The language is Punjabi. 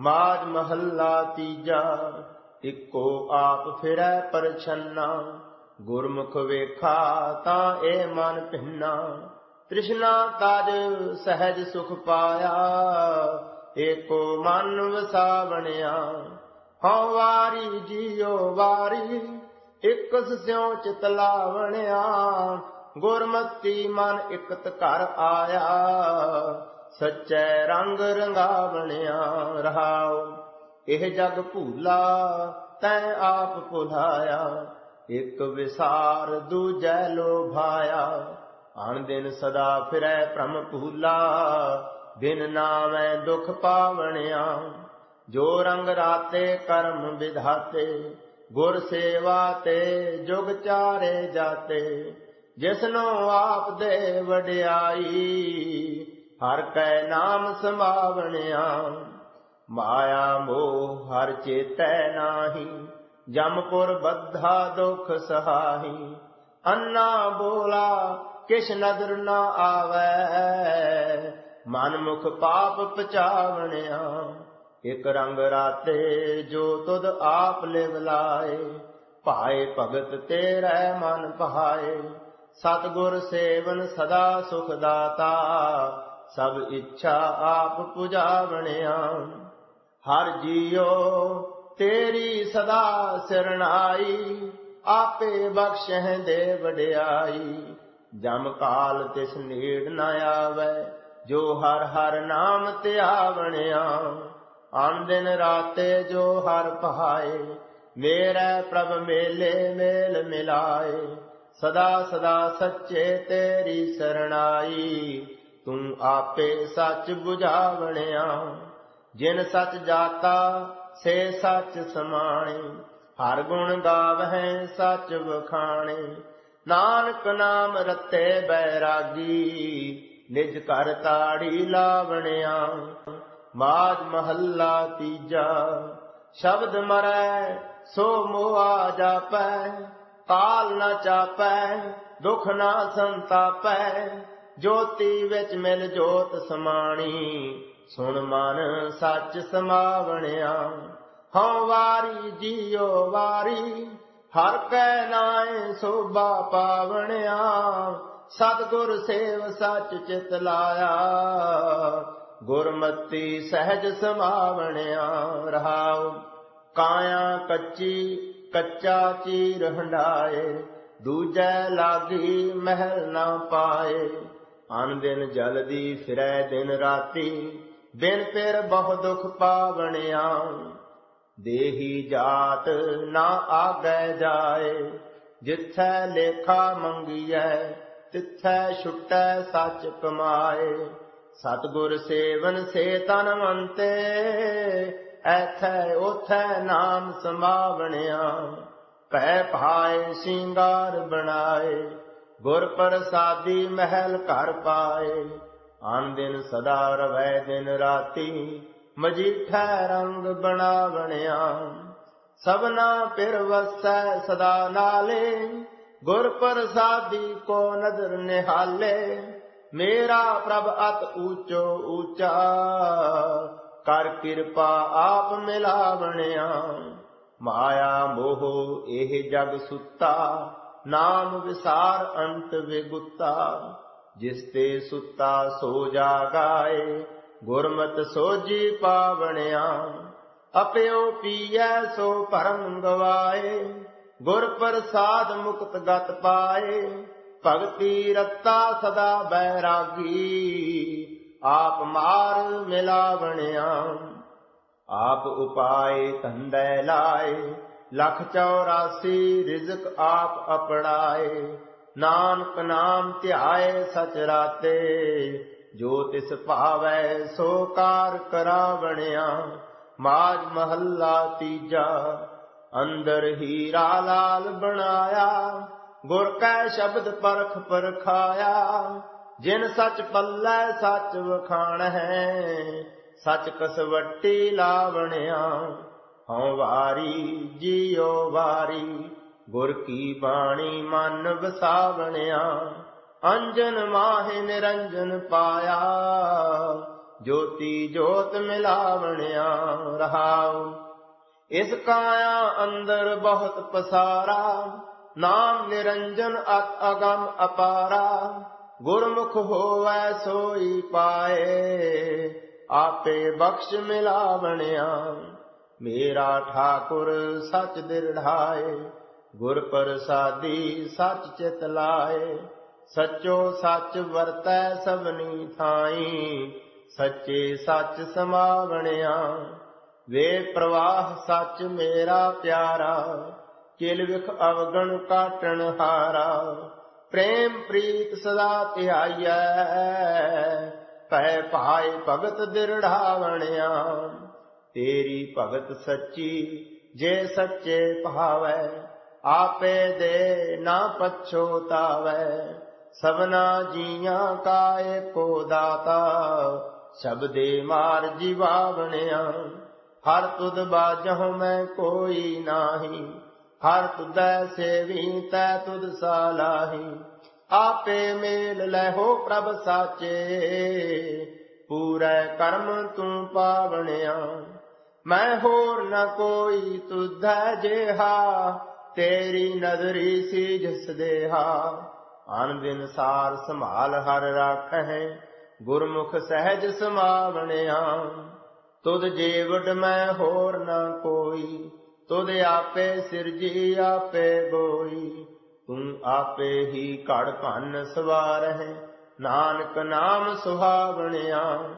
ਮਾਜ ਮਹੱਲਾ ਤੀਜਾ, ਇੱਕੋ ਆਪ ਫਿਰੈ ਪਰਛੰਨਾ, ਗੁਰਮੁਖ ਵੇਖਾ ਤਾਂ ਇਹ ਮਨ ਭਿੰਨਾ। ਤ੍ਰਿਸ਼ਨਾ ਤਜ ਸਹਿਜ ਸੁਖ ਪਾਇਆ, ਏਕੋ ਮਨ ਵਸਾਵਣਿਆ। ਹਉ ਵਾਰੀ ਜੀਉ ਵਾਰੀ, ਇਕ ਸਿਉ ਚਿਤ ਲਾਵਣਿਆ। ਗੁਰਮਤੀ ਮਨ ਇਕਤ ਘਰ ਆਇਆ ਸੱਚੈ ਰੰਗ ਰੰਗਾਵਣਿਆ ਰਹਾਉ। ਇਹ ਜਗ ਭੂਲਾ, ਤੈ ਆਪ ਭੁਲਾਇਆ। ਇਕ ਵਿਸਾਰ ਦੂਜੈ ਲੋਭਾਇਆ। ਅਣ ਦਿਨ ਸਦਾ ਫਿਰੈ ਭ੍ਰਮ ਭੂਲਾ। ਦਿਨ ਨਾਮੈ ਦੁਖ ਪਾਵਣਿਆ। ਜੋ ਰੰਗ ਰਾਤੇ ਕਰਮ ਵਿਧਾਤੇ, ਗੁਰ ਸੇਵਾ ਤੇ ਜੁਗ ਚਾਰੇ ਜਾਤੇ। ਜਿਸਨੋ ਆਪ ਦੇ ਵਡਿਆਈ ਹਰ ਕੈ ਨਾਮ ਸਮਾਵਣਿਆ, ਮਾਇਆ ਮੋਹ ਹਰ ਚੇਤੈ ਨਾਹੀ ਜਮਪੁਰ ਬੱਧਾ ਦੁਖ ਸਹਾਹੀ, ਅੰਨਾ ਬੋਲਾ ਕਿਛ ਨਦਰ ਨਾ ਆਵੈ, ਮਨ ਮੁਖ ਪਾਪ ਪਚਾਵਣਿਆ, ਇਕ ਰੰਗ ਰਾਤੇ ਜੋ ਤੁਧ ਆਪ ਲਿਵ ਲਾਏ, ਭਾਏ ਭਗਤ ਤੇਰੇ ਮਨ ਪਹਾਏ, ਸਤਗੁਰ ਸੇਵਨ ਸਦਾ ਸੁਖ ਦਾਤਾ ਸਭ ਇੱਛਾ ਆਪ ਪੁਜਾਵਣਿਆ। ਹਰ ਜੀਓ ਤੇਰੀ ਸਦਾ ਸਰਣਾਈ ਆਪੇ ਬਖਸ਼ਹਿ ਦੇ ਵਡਿਆਈ ਜਮ ਕਾਲ ਤਿਸ ਨੀੜ ਨ ਆਵੈ, ਜੋ ਹਰ ਹਰ ਨਾਮ ਧਿਆਵਣਿਆ। ਅਨ ਦਿਨ ਰਾਤੇ ਜੋ ਹਰ ਪਹਾਏ, ਮੇਰਾ ਪ੍ਰਭ ਮੇਲੇ ਮੇਲ ਮਿਲਾਏ। ਸਦਾ ਸਦਾ ਸੱਚੇ ਤੇਰੀ ਸਰਣਾਈ ਤੂੰ ਆਪੇ ਸੱਚ 부ਝਾਵਣਿਆ ਜਿਨ ਸੱਚ ਜਾਤਾ, ਸੇ ਸੱਚ ਸਮਾਣੇ। ਹਰ ਗੁਣ ਗਾਵਹਿ, ਸੱਚ ਵਖਾਣੇ। ਨਾਨਕ ਨਾਮ ਰਤੇ ਬੈਰਾਗੀ, ਨਿਜ ਘਰ ਤਾੜੀ ਲਾਵਣਿਆ। ਮਾਜ ਮਹੱਲਾ ਤੀਜਾ, ਸ਼ਬਦ ਮਰੈ, ਸੋ ਮੋਆ ਜਾਪੈ। ਕਾਲ ਨ ਚਾਪੈ, ਦੁਖ ਨਾ ਸੰਤਾਪੈ। ਜੋਤੀ ਵਿੱਚ ਮਿਲ ਜੋਤ ਸਮਾਣੀ, ਸੁਣ ਮਨ ਸੱਚ ਸਮਾਵਣਿਆ। ਹਉ ਵਾਰੀ ਜੀਉ ਵਾਰੀ, ਹਰ ਕੈ ਨਾਏ ਸੋਭਾ ਪਾਵਣਿਆ। ਸਤਗੁਰ ਸੇਵ ਸੱਚ ਚਿਤ ਲਾਇਆ, ਗੁਰਮਤੀ ਸਹਿਜ ਸਮਾਵਣਿਆ। ਰਹਾਉ ਕਾਇਆ ਕੱਚੀ, ਕੱਚਾ ਚੀਰ ਹੰਡਾਏ ਦੂਜੈ ਲਾਗੀ ਮਹਿਲ ਨਾ ਪਾਏ। ਅਨ ਦਿਨ ਜਲਦੀ ਫਿਰੈ ਦਿਨ ਰਾਤੀ, ਬਿਨ ਫਿਰ ਬਹੁ ਦੁਖ ਪਾਵਣਿਆ। ਦੇਹੀ ਜਾਤ ਨਾ ਆਗੈ ਜਾਏ, ਜਿੱਥੈ ਲੇਖਾ ਮੰਗੀਐ, ਤਿੱਥੈ ਛੁਟੈ ਸੱਚ ਕਮਾਏ। ਸਤਗੁਰ ਸੇਵਨ ਸੇ ਤਨਵੰਤੇ ਐਥੈ ਉਥੈ ਨਾਮ ਸਮਾਵਣਿਆ। ਭੈ ਭਾਏ ਸਿੰਗਾਰ ਬਣਾਏ ਗੁਰ ਪ੍ਰਸਾਦੀ ਮਹਿਲ ਘਰ ਪਾਏ। ਆਨ ਦਿਨ ਸਦਾ ਰਵੈ ਦਿਨ ਰਾਤੀ, ਮਜੀਠੈ ਰੰਗ ਬਣਾਵਣਿਆ। ਸਭਨਾ ਪਿਰ ਵਸੈ ਸਦਾ ਨਾਲੇ, ਗੁਰ ਪ੍ਰਸਾਦੀ ਕੋ ਨਦਰ ਨਿਹਾਲੇ। ਮੇਰਾ ਪ੍ਰਭ ਅਤ ਊਚੋ ਊਚਾ, ਕਰ ਕਿਰਪਾ ਆਪ ਮਿਲਾ ਬਣਿਆ ਮਾਇਆ ਮੋਹ ਇਹ ਜਗ ਸੁੱਤਾ ਨਾਮ ਵਿਸਾਰ ਅੰਤ ਵਿਗੁੱਤਾ ਜਿਸ ਤੇ ਸੁੱਤਾ ਸੋ ਜਾਗਾਏ, ਗੁਰਮਤ ਸੋਜੀ ਪਾਵਣਿਆ। ਅਪਿਓ ਪੀਐ ਸੋ ਭਰਮ ਗਵਾਏ, ਗੁਰ ਪ੍ਰਸਾਦ ਮੁਕਤ ਗਤ ਪਾਏ। ਭਗਤੀ ਰਤਾ ਸਦਾ ਬੈਰਾਗੀ, ਆਪ ਮਾਰ ਮਿਲਾਵਣਿਆ। ਆਪ ਉਪਾਏ ਧੰਦੇ ਲਾਏ ਲਖ 84 ਰਿਜ਼ਕ ਆਪ ਅਪੜਾਏ ਨਾਨਕ ਨਾਮ ਧਿਆਏ ਸਚ ਰਾਤੇ। ਜੋ ਤਿਸ ਭਾਵੈ ਸੋ ਕਾਰ ਕਰਾਵਣਿਆ, ਮਾਜ ਮਹੱਲਾ ਤੀਜਾ। ਅੰਦਰ ਹੀਰਾ ਲਾਲ ਬਣਾਇਆ, ਗੁਰ ਕੈ ਸ਼ਬਦ ਪਰਖ ਪਰਖਾਇਆ। ਜਿਨ ਸੱਚ ਪੱਲੈ ਸੱਚ ਵਖਾਣ ਹੈ ਸੱਚ ਕਸਵੱਟੀ ਲਾਵਣਿਆ। ਹਉ ਵਾਰੀ, ਜੀਉ ਵਾਰੀ। ਗੁਰ ਕੀ ਬਾਣੀ ਮਨ ਵਸਾਵਣਿਆ, ਅੰਜਨ ਮਾਹਿ ਨਿਰੰਜਨ ਪਾਇਆ। ਜੋਤੀ ਜੋਤ ਮਿਲਾਵਣਿਆ ਰਹਾਉ। ਇਸ ਕਾਇਆ ਅੰਦਰ ਬਹੁਤ ਪਸਾਰਾ, ਨਾਮ ਨਿਰੰਜਨ ਅਤ ਅਗਮ ਅਪਾਰਾ। ਗੁਰਮੁਖ ਹੋਵੈ ਸੋਈ ਪਾਏ, ਆਪੇ ਬਖਸ਼ ਮਿਲਾਵਣਿਆ। ਮੇਰਾ ਠਾਕੁਰ ਸਚ ਦਿਰੜਾਏ, ਗੁਰ ਪ੍ਰਸਾਦੀ ਸਚ ਚਿਤ ਲਾਏ। ਸਚੋ ਸੱਚ ਵਰਤੈ ਸਭਨੀ ਥਾਈ, ਸੱਚੇ ਸੱਚ ਸਮਾਵਣਿਆ। ਵੇ ਪ੍ਰਵਾਹ ਸੱਚ ਮੇਰਾ ਪਿਆਰਾ, ਕਿਲ ਵਿਖ ਅਵਗਣ ਕਾਟਣ ਹਾਰਾ। ਪ੍ਰੇਮ ਪ੍ਰੀਤ ਸਦਾ ਧਿਆਈਐ ਪੈ ਪਾਏ ਭਗਤ ਦਿਰੜਾਵਣਿਆ। ਤੇਰੀ ਭਗਤ ਸੱਚੀ, ਜੇ ਸੱਚੇ ਭਾਵੈ, ਆਪੇ ਦੇ ਨਾ ਪਛੋਤਾਵੈ ਸਭਨਾ ਜੀਆਂ ਕਾ ਏਕੋ ਦਾਤਾ ਸ਼ਬਦੇ ਮਾਰ ਜੀਵਾਵਣਿਆ। ਹਰ ਤੁਧ ਬਾਜਹੁ ਮੈਂ ਕੋਈ ਨਾਹੀ, ਹਰ ਤੁਧੈ ਸੇਵੀ ਤੈ ਤੁਧ ਸਾਲਾਹੀ। ਆਪੇ ਮੇਲ ਲੈਹੋ ਪ੍ਰਭ ਸਾਚੇ, ਪੂਰੈ ਕਰਮ ਤੂੰ ਪਾਵਣਿਆ। ਮੈਂ ਹੋਰ ਨਾ ਕੋਈ ਤੁਧੈ ਜੇਹਾ, ਤੇਰੀ ਨਦਰੀ ਸੀ ਜਿਸ ਦੇਹਾ ਅਨ ਦਿਨ ਸਾਰ ਸੰਭਾਲ ਹਰ ਰਾਖੈ ਗੁਰਮੁਖ ਸਹਿਜ ਸਮਾਵਣਿਆ ਤੁਧ ਜੀਵਡ ਮੈਂ ਹੋਰ ਨਾ ਕੋਈ, ਤੁਧ ਆਪੇ ਸਿਰਜੀ ਆਪੇ ਗੋਈ ਤੂੰ ਆਪੇ ਹੀ ਘੜ ਭੰਨ ਸਵਾਰ ਹੈ ਨਾਨਕ ਨਾਮ ਸੁਹਾਵਣਿਆ।